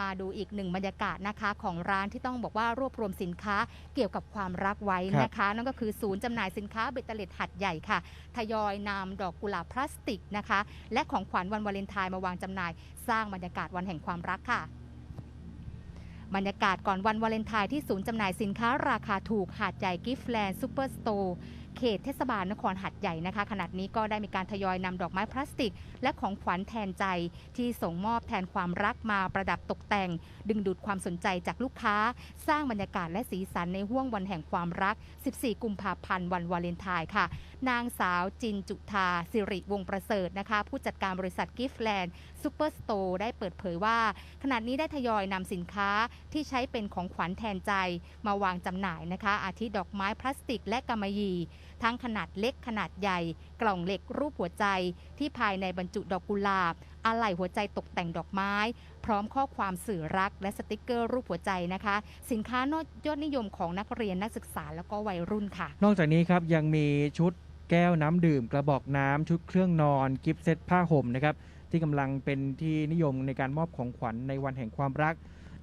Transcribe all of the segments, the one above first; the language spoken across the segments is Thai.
มาดูอีกหนึ่งบรรยากาศนะคะ ของร้านที่ต้องบอกว่ารวบรวมสินค้าเกี่ยวกับความรักไว้นะคะ นั่นก็คือศูนย์จำหน่ายสินค้าเบตเตอร์เลดหัดใหญ่ค่ะ ทยอยนำดอกกุหลาบพลาสติกนะคะ และของขวัญวันวาเลนไทน์มาวางจำหน่าย สร้างบรรยากาศวันแห่งความรักค่ะบรรยากาศก่อนวันวาเลนไทน์ที่ศูนย์จำหน่ายสินค้าราคาถูกหาดใหญ่กิฟต์แลนด์ซูเปอร์สโตร์ เขตเทศบาลนครหัดใหญ่นะคะ ขณะนี้ก็ได้มีการทยอยนำดอกไม้พลาสติก และของขวัญแทนใจ ที่ส่งมอบแทนความรักมาประดับตกแต่ง ดึงดูดความสนใจจากลูกค้า สร้างบรรยากาศและสีสันในห่วงวันแห่งความรัก 14 กุมภาพันธ์วันวาเลนไทน์ค่ะ นางสาวจินจุธาสิริวงประเสริฐนะคะ ผู้จัดการบริษัทกิฟต์แลนด์ซูเปอร์สโตร์ได้เปิดเผยว่า ขณะนี้ได้ทยอยนำสินค้าที่ใช้เป็นของขวัญแทนใจ มาวางจำหน่ายนะคะ อาทิดอกไม้พลาสติกและกำมะหยี่ทั้งขนาดเล็กขนาดใหญ่ กล่องเหล็กรูปหัวใจ ที่ภายในบรรจุดอกกุหลาบอะไหล่หัวใจตกแต่งดอกไม้ พร้อมข้อความสื่อรัก และสติกเกอร์รูปหัวใจนะคะ สินค้านยอดนิยมของนักเรียนนักศึกษาแล้วก็วัยรุ่นค่ะ นอกจากนี้ครับยังมีชุดแก้วน้ำดื่ม กระบอกน้ำชุดเครื่องนอนกิฟต์เซตผ้าห่มนะครับที่กำลังเป็นที่นิยมในการมอบของขวัญในวันแห่งความรัก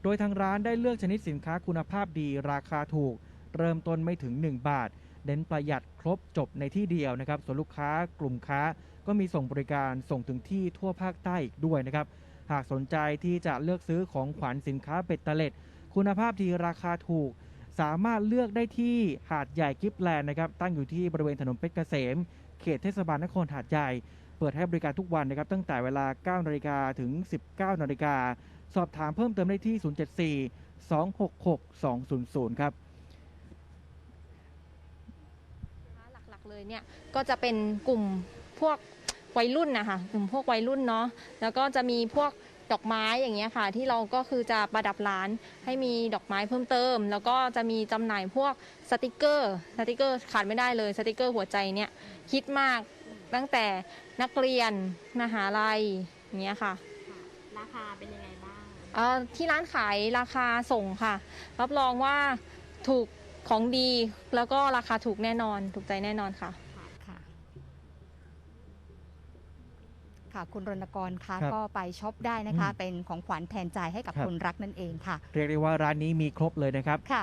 โดยทางร้านได้เลือกชนิดสินค้าคุณภาพดีราคาถูก เริ่มต้นไม่ถึง 1 บาท เน้นประหยัดครบจบในที่เดียวนะครับ ส่วนลูกค้ากลุ่มค้าก็มีส่งบริการส่งถึงที่ทั่วภาคใต้อีกด้วยนะครับ หากสนใจที่จะเลือกซื้อของขวัญสินค้าเบ็ดเตล็ด คุณภาพดีราคาถูก สามารถเลือกได้ที่หาดใหญ่กิฟแลนด์นะครับ ตั้งอยู่ที่บริเวณถนนเพชรเกษม เขตเทศบาลนครหาดใหญ่ เปิดให้บริการทุกวันนะครับ ตั้งแต่เวลา 9 นาฬิกาถึง 19 นาฬิกา สอบถามเพิ่มเติมได้ที่ 074 266 200 ครับ หลักๆ เลยเนี่ยก็จะเป็นกลุ่มพวกวัยรุ่นนะคะกลุ่มพวกวัยรุ่นเนาะแล้วก็จะมีพวกดอกไม้อย่างเงี้ยค่ะ ที่เราก็คือจะประดับร้านให้มีดอกไม้เพิ่มเติม แล้วก็จะมีจำหน่ายพวกสติกเกอร์สติกเกอร์ขาดไม่ได้เลยสติกเกอร์หัวใจเนี่ยฮิตมากตั้งแต่นักเรียนมหาลัยอย่างเงี้ยค่ะ ราคาเป็นยังไงบ้างเอ่อที่ร้านขายราคาส่งค่ะ รับรองว่าถูก ของดีแล้วก็ราคาถูกแน่นอนถูกใจแน่นอนค่ะ ค่ะ ค่ะ คุณรณกรคะครับก็ไปช็อปได้นะคะ อืม เป็นของขวัญแทนใจให้กับครับ คนรักนั่นเองค่ะ เรียกได้ว่าร้านนี้มีครบเลยนะครับ ค่ะ